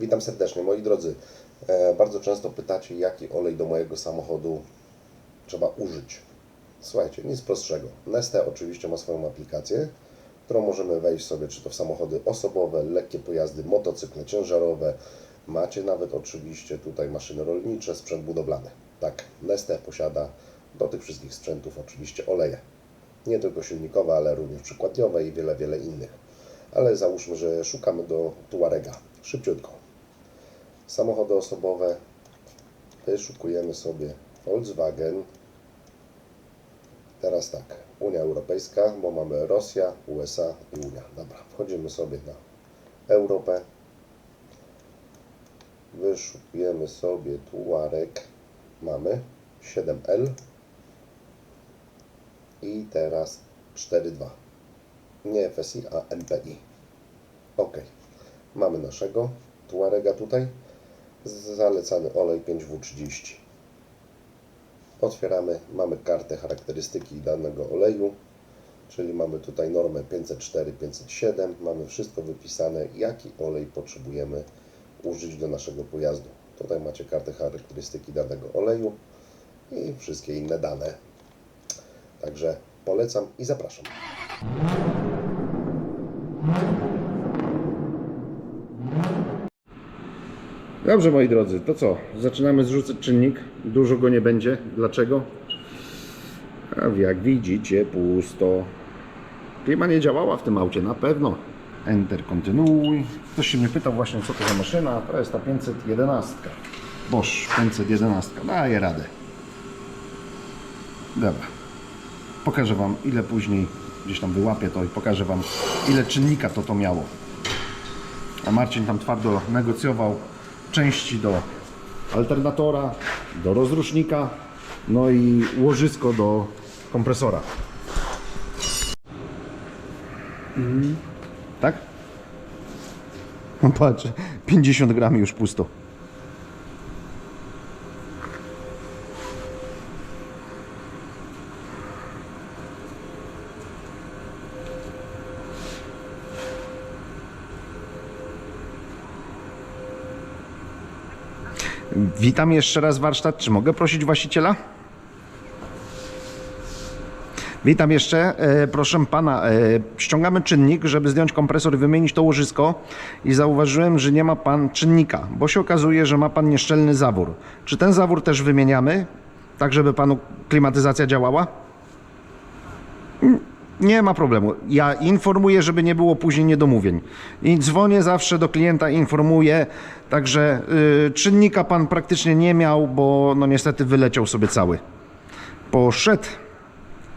Witam serdecznie, moi drodzy. E, bardzo często pytacie, jaki olej do mojego samochodu trzeba użyć. Słuchajcie, nic prostszego. Neste oczywiście ma swoją aplikację, którą możemy wejść sobie, czy to w samochody osobowe, lekkie pojazdy, motocykle ciężarowe. Macie nawet oczywiście tutaj maszyny rolnicze, sprzęt budowlany. Tak, Neste posiada do tych wszystkich sprzętów oczywiście oleje. Nie tylko silnikowe, ale również przykładniowe i wiele, wiele innych. Ale załóżmy, że szukamy do Tuarega. Szybciutko. Samochody osobowe. Wyszukujemy sobie Volkswagen. Teraz tak, Unia Europejska, bo mamy Rosja, USA i Unia. Dobra, wchodzimy sobie na Europę. Wyszukujemy sobie Tuareg. Mamy 7L. I teraz 4.2. Nie FSI, a MPI. Ok. Mamy naszego Tuarega tutaj. Zalecany olej 5W30. Otwieramy, mamy kartę charakterystyki danego oleju, czyli mamy tutaj normę 504, 507, mamy wszystko wypisane, jaki olej potrzebujemy użyć do naszego pojazdu. Tutaj macie kartę charakterystyki danego oleju i wszystkie inne dane. Także polecam i zapraszam. Dobrze, moi drodzy, to co? Zaczynamy zrzucać czynnik. Dużo go nie będzie. Dlaczego? A jak widzicie, pusto. Klima nie działała w tym aucie, na pewno. Enter, kontynuuj. Ktoś się mnie pytał właśnie, co to za maszyna. To jest ta 511. Bosch 511. Daje radę. Dobra. Pokażę Wam, ile później gdzieś tam wyłapię to i pokażę Wam, ile czynnika to to miało. A Marcin tam twardo negocjował części do alternatora, do rozrusznika, no i łożysko do kompresora. Tak? No Patrz, 50 gram już pusto. Witam jeszcze raz warsztat. Czy mogę prosić właściciela? Witam jeszcze. E, proszę pana, e, ściągamy czynnik, żeby zdjąć kompresor i wymienić to łożysko i zauważyłem, że nie ma pan czynnika, bo się okazuje, że ma pan nieszczelny zawór. Czy ten zawór też wymieniamy, tak żeby panu klimatyzacja działała? Nie ma problemu. Ja informuję, żeby nie było później niedomówień. I dzwonię zawsze do klienta, informuję. Także y, czynnika pan praktycznie nie miał, bo no niestety wyleciał sobie cały. Poszedł,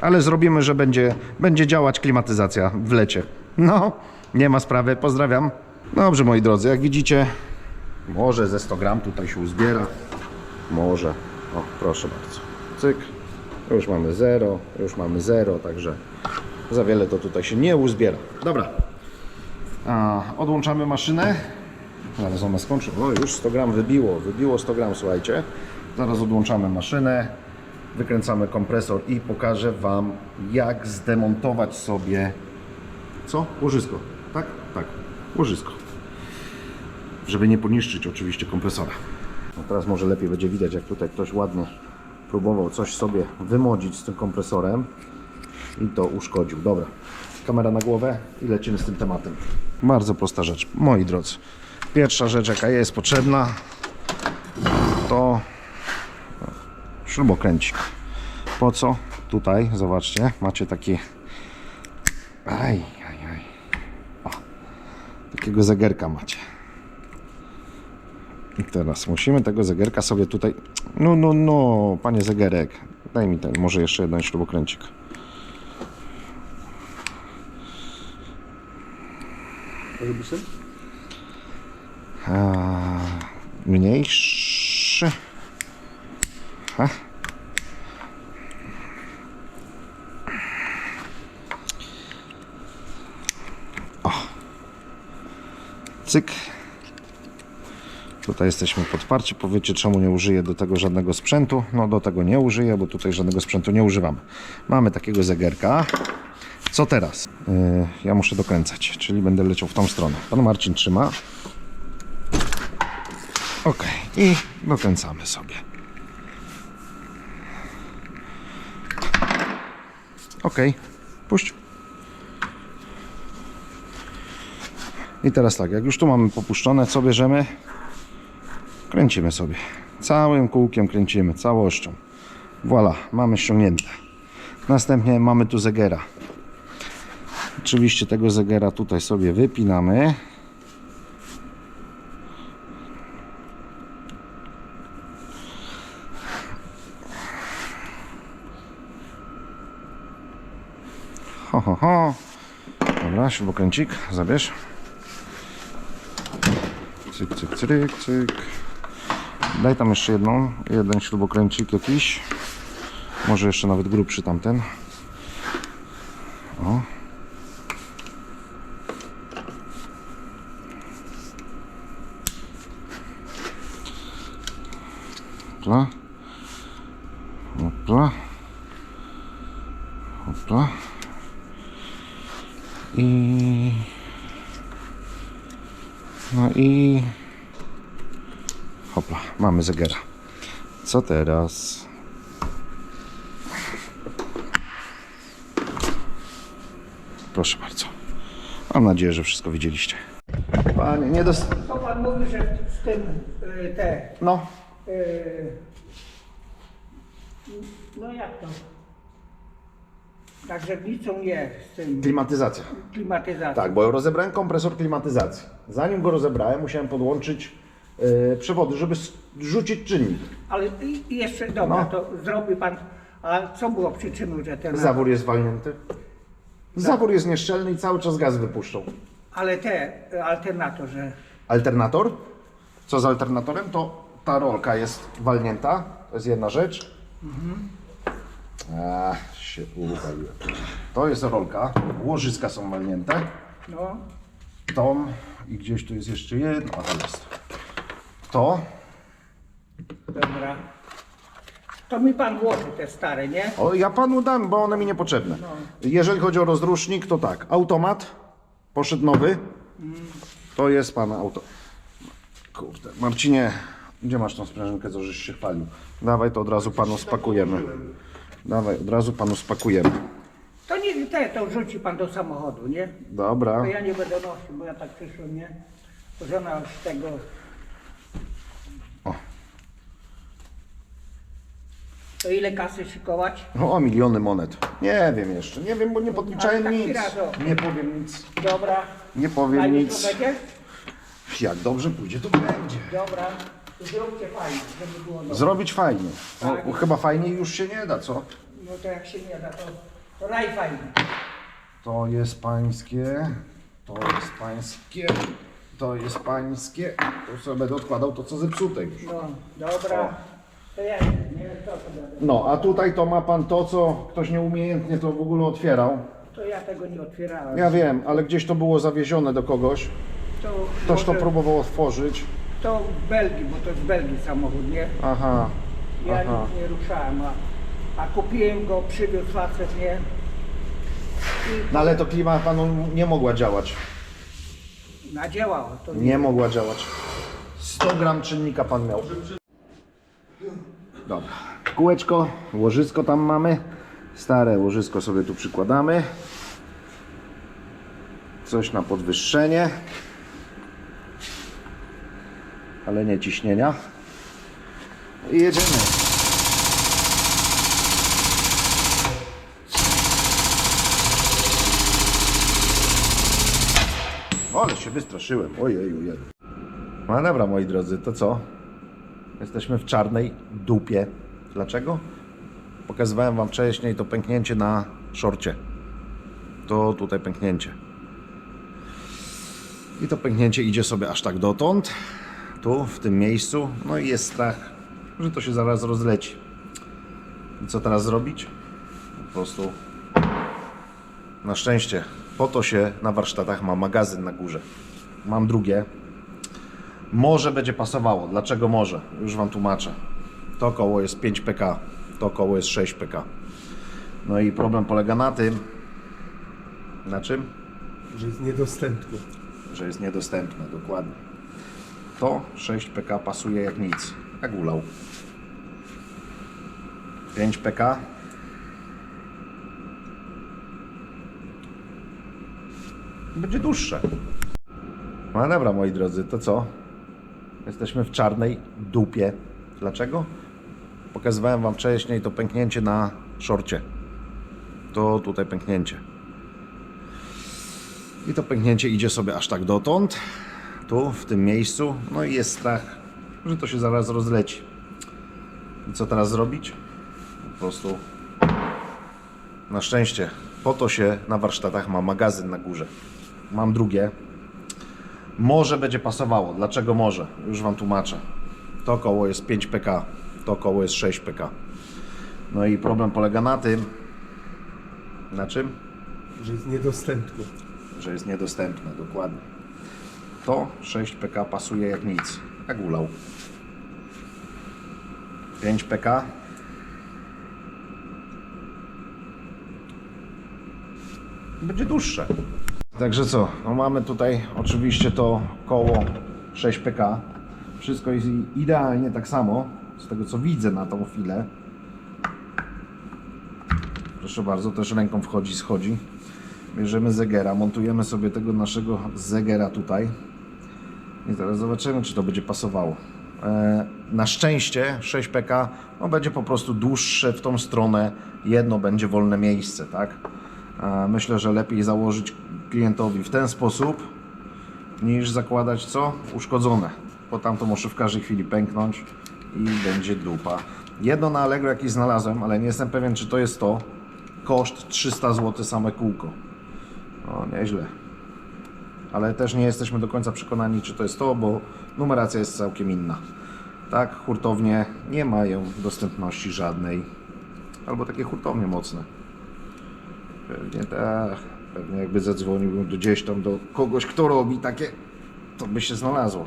ale zrobimy, że będzie, będzie działać klimatyzacja w lecie. No, nie ma sprawy. Pozdrawiam. Dobrze, moi drodzy, jak widzicie, może ze 100 gram tutaj się uzbiera. Może. O, proszę bardzo. Cyk. Już mamy 0, już mamy 0, także za wiele to tutaj się nie uzbiera. Dobra. Odłączamy maszynę. Zaraz ona skończy. O, już 100 gram wybiło. Wybiło 100 gram, słuchajcie. Zaraz odłączamy maszynę. Wykręcamy kompresor i pokażę Wam, jak zdemontować sobie co? Łożysko. Tak? Tak. Łożysko. Żeby nie poniszczyć oczywiście kompresora. No teraz może lepiej będzie widać, jak tutaj ktoś ładnie próbował coś sobie wymodzić z tym kompresorem i to uszkodził. Dobra, kamera na głowę i lecimy z tym tematem. Bardzo prosta rzecz, moi drodzy. Pierwsza rzecz, jaka jest potrzebna, to śrubokręcik. Po co? Tutaj, zobaczcie, macie taki aj, aj, aj. O, takiego zegarka macie. I teraz musimy tego zegarka sobie tutaj. No, no, no, panie zegarek, daj mi ten, może jeszcze jeden śrubokręcik. A, mniejszy. A. O. Cyk. Tutaj jesteśmy podparci. Powiecie, czemu nie użyję do tego żadnego sprzętu? No do tego nie użyję, bo tutaj żadnego sprzętu nie używam. Mamy takiego zegarka. Co teraz? Yy, ja muszę dokręcać, czyli będę leciał w tą stronę. Pan Marcin trzyma. Ok, i dokręcamy sobie. Ok, puść. I teraz tak, jak już tu mamy popuszczone, co bierzemy? Kręcimy sobie. Całym kółkiem kręcimy, całością. Voilà, mamy ściągnięte. Następnie mamy tu zegera. Oczywiście tego zegera tutaj sobie wypinamy. Ho, ho, ho. Dobra, śrubokręcik, zabierz. Cyk, cyk, cyk, cyk. Daj tam jeszcze jedną, jeden śrubokręcik jakiś. Może jeszcze nawet grubszy tamten. O. Hopla. Hopla. Hopla. I... No i... Hopla, mamy zegera. Co teraz? Proszę bardzo. Mam nadzieję, że wszystko widzieliście. Panie, nie dos... Co pan mówi, że z tym y, te. No, Y, no jak to? Tak żywnicą nie z tym klimatyzacja. klimatyzacją. Tak, bo rozebrałem kompresor klimatyzacji. Zanim go rozebrałem, musiałem podłączyć e, przewody, żeby rzucić czynnik. Ale i, i jeszcze dobra, No. to zrobi pan. A co było przyczyną, że ten. Zawór jest walnięty. Zawór jest nieszczelny i cały czas gaz wypuszczał. Ale te y, alternator, że. Alternator. Co z alternatorem? To ta rolka jest walnięta. To jest jedna rzecz. Ach, się uruchomiłem. To jest rolka. Łożyska są walnięte. No, Tom i gdzieś tu jest jeszcze jedno. A to jest. To. Dobra. To mi pan włoży te stare, nie? O, ja panu dam, bo one mi niepotrzebne. Jeżeli chodzi o rozrusznik, to tak. Automat. Poszedł nowy. To jest pana auto. Kurde, Marcinie, gdzie masz tą sprężynkę, co żeś się chwalił? Dawaj, to od razu panu spakujemy. Dawaj, od razu panu spakujemy. To nie te, to wrzuci pan do samochodu, nie? Dobra. To ja nie będę nosił, bo ja tak przyszłem, nie? Żona z tego. To ile kasy szykować? No, o miliony monet. Nie wiem jeszcze. Nie wiem, bo nie podliczałem taki nic. Nie powiem nic. Dobra. Nie powiem nic. będzie? Jak dobrze pójdzie, to będzie. Dobra. To zróbcie fajnie, żeby było dobrze. Zrobić fajnie. O, chyba fajniej już się nie da, co? No to jak się nie da, to, to raj fajnie. To jest pańskie, to jest pańskie, to jest pańskie. Tu sobie będę odkładał to, co zepsute już. No, dobra. To ja nie, nie to, to będę. No, a tutaj to ma pan to, co ktoś nieumiejętnie to w ogóle otwierał. To ja tego nie otwierałem. Ja wiem, ale gdzieś to było zawiezione do kogoś. To, Ktoś to może- próbował otworzyć. To w Belgii, bo to z Belgii samochód, nie? Aha, Ja aha. nic nie ruszałem, a, a kupiłem go, przywiózł facet, nie? No ale to klima panu nie mogła działać. Nadziałało. To Nie mogła działać. 100 gram czynnika pan miał. Dobra. Kółeczko, łożysko tam mamy. Stare łożysko sobie tu przykładamy. Coś na podwyższenie. Ale nie ciśnienia. I jedziemy. Ale się wystraszyłem. Ojej, ojej. No dobra, moi drodzy, to co? Jesteśmy w czarnej dupie. Dlaczego? Pokazywałem Wam wcześniej to pęknięcie na szorcie. To tutaj pęknięcie. I to pęknięcie idzie sobie aż tak dotąd. Tu, w tym miejscu. No i jest strach, że to się zaraz rozleci. I co teraz zrobić? Po prostu na szczęście po to się na warsztatach ma magazyn na górze. Mam drugie. Może będzie pasowało. Dlaczego może? Już Wam tłumaczę. To koło jest 5 pk, to koło jest 6 pk. No i problem polega na tym, na czym? że jest niedostępny. Że jest niedostępne, dokładnie. To 6 PK pasuje jak nic. Jak ulał. 5 PK. Będzie dłuższe. No dobra, moi drodzy, to co? Jesteśmy w czarnej dupie. Dlaczego? Pokazywałem Wam wcześniej to pęknięcie na szorcie. To tutaj pęknięcie. I to pęknięcie idzie sobie aż tak dotąd, tu, w tym miejscu. No i jest strach, że to się zaraz rozleci. I co teraz zrobić? Po prostu. Na szczęście, po to się na warsztatach ma magazyn na górze. Mam drugie. Może będzie pasowało. Dlaczego może? Już Wam tłumaczę. To koło jest 5 pk, to koło jest 6 pk. No i problem polega na tym, na czym? Że jest niedostępny. że jest niedostępne, dokładnie. To 6 PK pasuje jak nic, jak ulał. 5 PK. Będzie dłuższe. Także co, no mamy tutaj oczywiście to koło 6 PK. Wszystko jest idealnie tak samo, z tego co widzę na tą chwilę. Proszę bardzo, też ręką wchodzi, schodzi. Bierzemy zegera, montujemy sobie tego naszego zegera tutaj. I zaraz zobaczymy, czy to będzie pasowało. E, na szczęście 6PK no, będzie po prostu dłuższe w tą stronę. Jedno będzie wolne miejsce, tak? E, myślę, że lepiej założyć klientowi w ten sposób, niż zakładać co? Uszkodzone. Bo tam to może w każdej chwili pęknąć i będzie dupa. Jedno na Allegro jakieś znalazłem, ale nie jestem pewien, czy to jest to. Koszt 300 zł same kółko. No, nieźle. Ale też nie jesteśmy do końca przekonani, czy to jest to, bo numeracja jest całkiem inna. Tak, hurtownie nie mają dostępności żadnej. Albo takie hurtownie mocne. Pewnie tak. Pewnie jakby zadzwonił do gdzieś tam do kogoś, kto robi takie, to by się znalazło.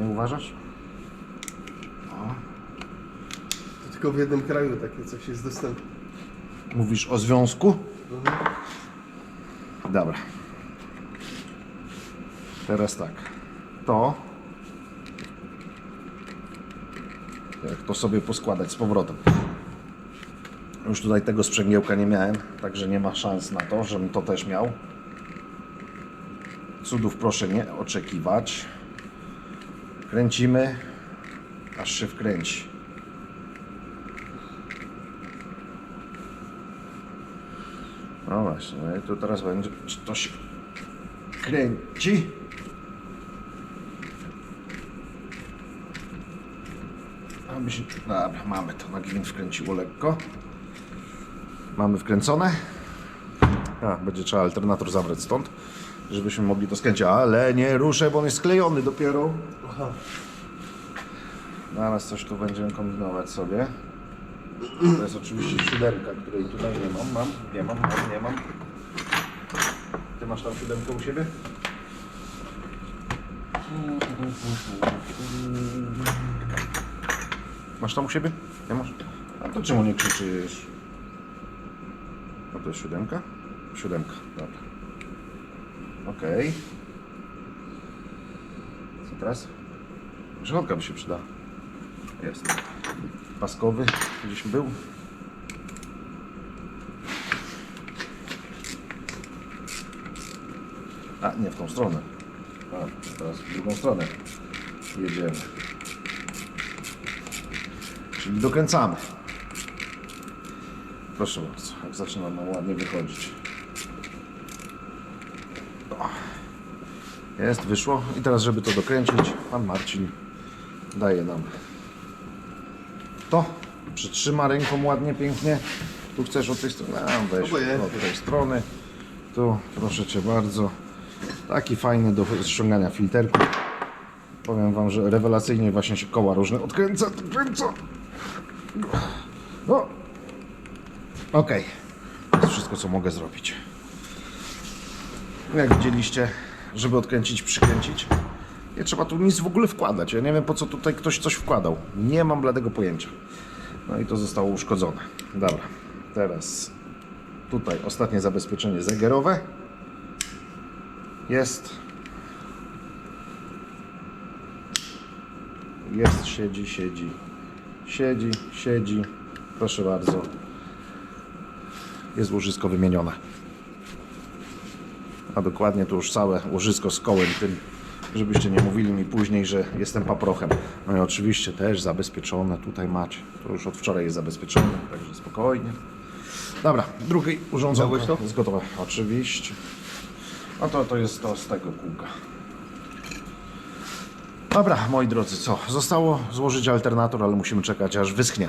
Nie uważasz? To tylko w jednym kraju takie coś jest dostępne. Mówisz o związku? Dobra. Teraz tak. To. Jak to sobie poskładać z powrotem. Już tutaj tego sprzęgiełka nie miałem, także nie ma szans na to, żebym to też miał. Cudów proszę nie oczekiwać. Kręcimy, aż się wkręci. No właśnie, no i tu teraz będzie, czy to się kręci? Aby dobra, mamy to, na gwint wkręciło lekko. Mamy wkręcone. A, będzie trzeba alternator zabrać stąd, żebyśmy mogli to skręcić, ale nie ruszę, bo on jest sklejony dopiero. Aha. Zaraz coś tu będziemy kombinować sobie. To jest oczywiście siódemka, której tutaj nie mam. Mam? Nie mam, mam, nie mam. Ty masz tam siódemkę u siebie? Masz tam u siebie? Nie masz? A to czemu nie krzyczysz? To jest siódemka? Siódemka, dobra. Okej. Co teraz? Żołądka by się przydała. Jest. Paskowy gdzieś był. A, nie w tą stronę. A, teraz w drugą stronę jedziemy. Czyli dokręcamy. Proszę bardzo, jak zaczyna nam ładnie wychodzić. Jest, wyszło. I teraz, żeby to dokręcić, pan Marcin daje nam to. Przytrzyma ręką ładnie, pięknie. Tu chcesz od tej strony, a weź od tej strony. Tu, proszę Cię bardzo. Taki fajny do ściągania filterku. Powiem Wam, że rewelacyjnie właśnie się koła różne odkręca, odkręca. Okej. To jest wszystko, co mogę zrobić. Jak widzieliście, żeby odkręcić, przykręcić, nie trzeba tu nic w ogóle wkładać. Ja nie wiem, po co tutaj ktoś coś wkładał. Nie mam bladego pojęcia. No i to zostało uszkodzone. Dobra, teraz tutaj ostatnie zabezpieczenie zegerowe. Jest. Jest, siedzi, siedzi. Siedzi, siedzi. Proszę bardzo. Jest łożysko wymienione. A dokładnie to już całe łożysko z kołem tym, żebyście nie mówili mi później, że jestem paprochem. No i oczywiście też zabezpieczone, tutaj macie. To już od wczoraj jest zabezpieczone, także spokojnie. Dobra, drugie urządzenie jest gotowe. Oczywiście. A to, to jest to z tego kółka. Dobra, moi drodzy, co? Zostało złożyć alternator, ale musimy czekać aż wyschnie.